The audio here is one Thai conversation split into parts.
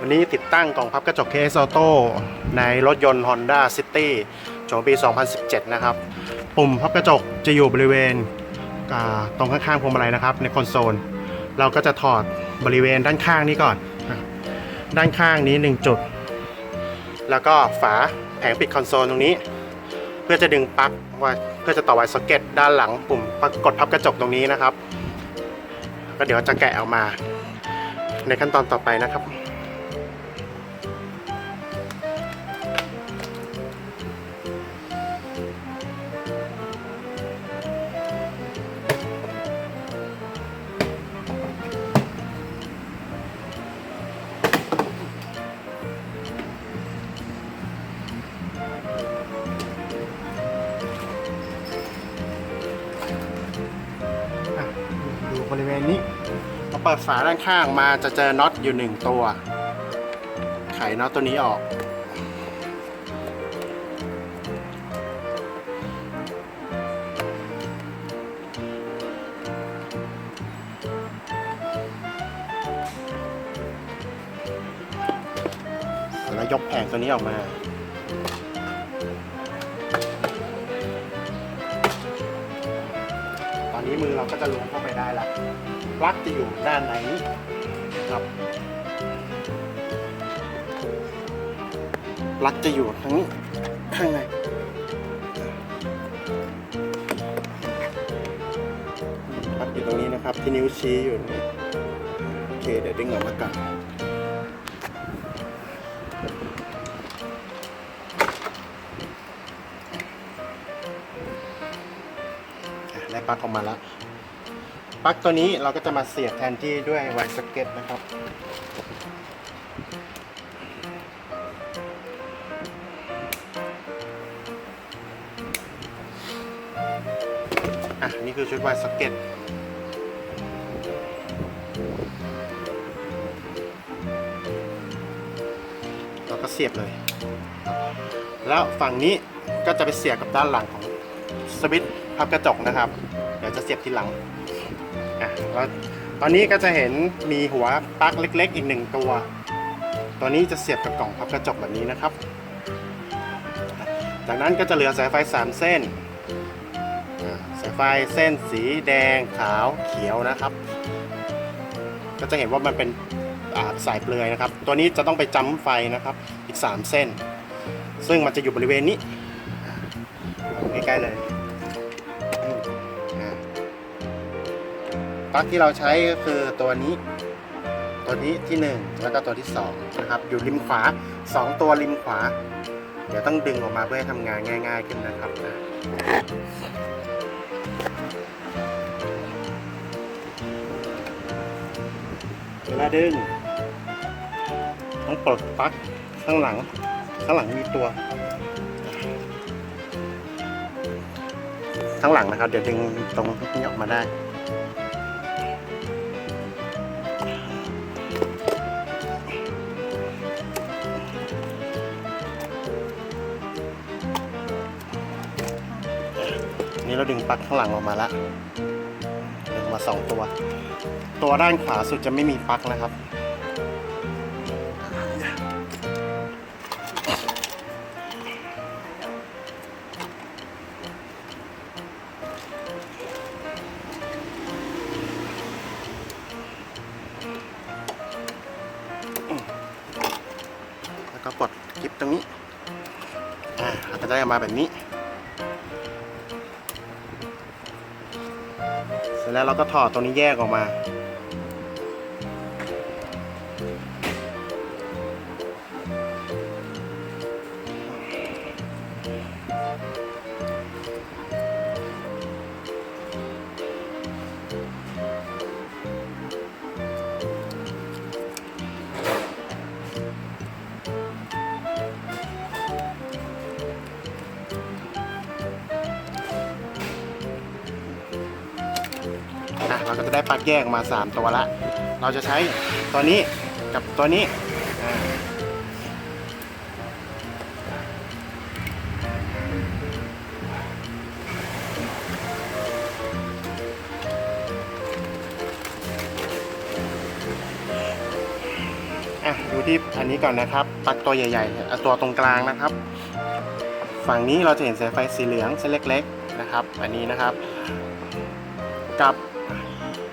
วันนี้ติดตั้งกล่องพับกระจก KS Auto ในรถยนต์ Honda City โฉมปี 2017 นะครับ ปุ่มพับกระจกจะอยู่บริเวณตรงข้างๆพวงมาลัยนะครับ ในคอนโซล เราก็จะถอดบริเวณด้านข้างนี้ก่อน ด้านข้างนี้ 1 จุด แล้วก็ฝาแผงปิดคอนโซลตรงนี้ เพื่อจะดึงปลั๊กไว้เพื่อจะต่อไว้ซ็อกเก็ตด้านหลังปุ่มกดพับกระจกตรงนี้นะครับ ก็เดี๋ยวจะแกะออกมา ในขั้นตอนต่อไปนะครับ เปิดฝาด้านข้างมาจะเจอน็อตอยู่หนึ่งตัว ไขน็อตตัวนี้ออก แล้วยกแผงตัวนี้ออกมาตอนนี้มือเราก็จะล้วงเข้าไปได้ละ ปลั๊กจะอยู่ด้านในนี้ครับปลั๊กจะอยู่ทั้งนี้ข้างในปลั๊กอยู่ตรงนี้นะครับที่นิ้วชี้อยู่นี่โอเคเดี๋ยวดึงออกมาก่อนได้ปลั๊กออกมาแล้ว ปลั๊กตัวนี้เราก็จะมาเสียบแทนที่ด้วยไวร์สเก็ตนะครับ อะ นี่คือชุดไวร์สเก็ตเราก็เสียบเลย แล้วฝั่งนี้ก็จะไปเสียบกับด้านหลังของสวิตช์พับกระจกนะครับ เดี๋ยวจะเสียบทีหลัง อะแล้วตอนนี้ก็จะเห็นมีหัวปลั๊กเล็ก ๆ อีกหนึ่งตัว ตัวนี้จะเสียบกับกล่องพับกระจกแบบนี้นะครับ จากนั้นก็จะเหลือสายไฟ 3 เส้นสายไฟเส้นสีแดงขาวเขียวนะครับ ก็จะเห็นว่ามันเป็นาสายเปลือยนะครับ ตัวนี้จะต้องไปจัมป์ไฟนะครับอีก 3 เส้น ซึ่งมันจะอยู่บริเวณนี้ใกล้ๆเลย ลั๊กที่เราใช้ก็คือตัวนี้ ตัวนี้ที่ 1 แล้วก็ตัวที่2นะครับอยู่ริมขวา 2 ตัวริมขวา เดี๋ยวต้องดึงออกมาเพื่อให้ทำงานง่าย ๆ ขึ้นนะครับอะเวลาดึงต้องปลดปลั๊กข้างหลัง ข้างหลังมีตัว ข้างหลังนะครับ เดี๋ยวดึงตรงนี้ออกมาได้ นี่เราดึงปลั๊กข้างหลังออกมาล้วดึงมาสองตัว ตัวด้านขวาสุดจะไม่มีปลั๊กนะครับ แล้วก็กดคลิปตรงนี้ อ่าเราจะได้ออกมาแบบนี้ เสร็จแล้วเราก็ถอดตรงนี้แยกออกมา อะเราก็จะได้ปลั๊กแยกออกมา 3 ตัวละ เราจะใช้ตัวนี้กับตัวนี้อะดูที่อันนี้ก่อนนะครับปลั๊กตัวใหญ่ๆเอาตัวตรงกลางนะครับ ฝั่งนี้เราจะเห็นสายไฟสีเหลืองเส้นเล็ก ๆนะครับ อันนี้นะครับ กับ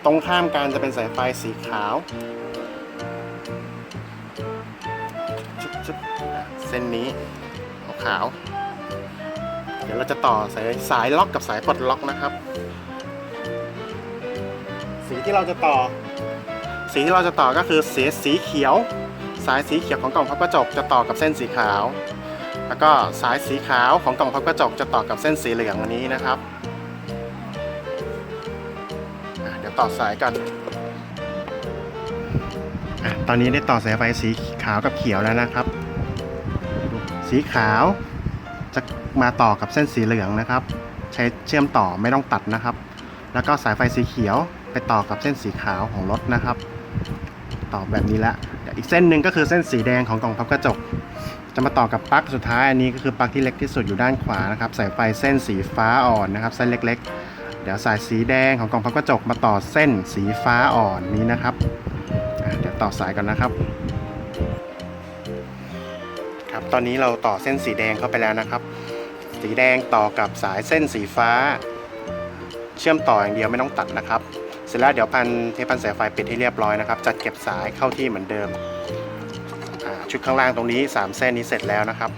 ตรงข้ามกันจะเป็นสายไฟสีขาวชุบๆอะเส้นนี้ขาว เดี๋ยวเราจะต่อสายสายล็อกกับสายปลดล็อกนะครับ สีที่เราจะต่อ สีที่เราจะต่อก็คือสีสีเขียว สายสีเขียวของกล่องพับกระจกจะต่อกับเส้นสีขาว แล้วก็สายสีขาวของกล่องพับกระจกจะต่อกับเส้นสีเหลืองอันนี้นะครับ ต่อสายกัน อะตอนนี้ได้ต่อสายไฟสีขาวกับเขียวแล้วนะครับ สีขาวจะมาต่อกับเส้นสีเหลืองนะครับ ใช้เชื่อมต่อไม่ต้องตัดนะครับ แล้วก็สายไฟสีเขียวไปต่อกับเส้นสีขาวของรถนะครับ ต่อแบบนี้ละเดี๋ยวอีกเส้นหนึ่งก็คือเส้นสีแดงของกล่องพับกระจก จะมาต่อกับปลั๊กสุดท้ายอันนี้ก็คือปลั๊กที่เล็กที่สุดอยู่ด้านขวานะครับสายไฟเส้นสีฟ้าอ่อนนะครับเส้นเล็กๆ เดี๋ยวสายสีแดงของกล่องพับกระจกมาต่อเส้นสีฟ้าอ่อนนี้นะครับเดี๋ยวต่อสายกันนะครับ ครับตอนนี้เราต่อเส้นสีแดงเข้าไปแล้วนะครับ สีแดงต่อกับสายเส้นสีฟ้า เชื่อมต่ออย่างเดียวไม่ต้องตัดนะครับ เสร็จแล้วเดี๋ยวพันเทปพันสายไฟปิดให้เรียบร้อยนะครับ จัดเก็บสายเข้าที่เหมือนเดิมชุดข้างล่างตรงนี้ 3 เส้นนี้เสร็จแล้วนะครับ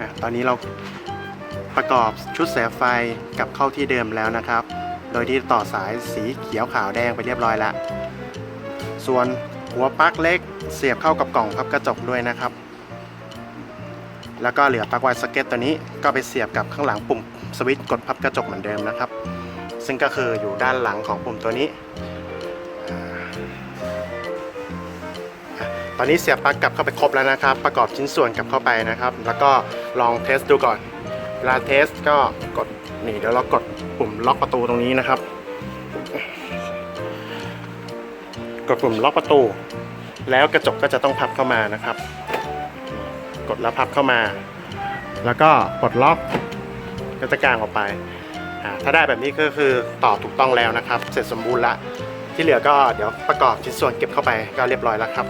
อะตอนนี้เรา ประกอบชุดสายไฟกลับเข้าที่เดิมแล้วนะครับ โดยที่ต่อสายสีเขียวขาวแดงไปเรียบร้อยแล้ว ส่วนหัวปลั๊กเล็กเสียบเข้ากับกล่องพับกระจกด้วยนะครับ แล้วก็เหลือปลั๊กไวสเก็ตตัวนี้ก็ไปเสียบกับข้างหลังปุ่มสวิตช์กดพับกระจกเหมือนเดิมนะครับ ซึ่งก็คืออยู่ด้านหลังของปุ่มตัวนี้ ตอนนี้เสียบปลั๊กกลับเข้าไปครบแล้วนะครับ ประกอบชิ้นส่วนกลับเข้าไปนะครับ แล้วก็ลองเทสดูก่อน เวลาเทสก็กดนี่เดี๋ยวเรากดปุ่มล็อกประตูตรงนี้นะครับ กดปุ่มล็อกประตู แล้วกระจกก็จะต้องพับเข้ามานะครับ กดแล้วพับเข้ามา แล้วก็ปลดล็อกก็จะกางออกไป ถ้าได้แบบนี้ก็คือต่อถูกต้องแล้วนะครับ เสร็จสมบูรณ์ละที่เหลือก็เดี๋ยวประกอบชิ้นส่วนเก็บเข้าไปก็เรียบร้อยแล้วครับ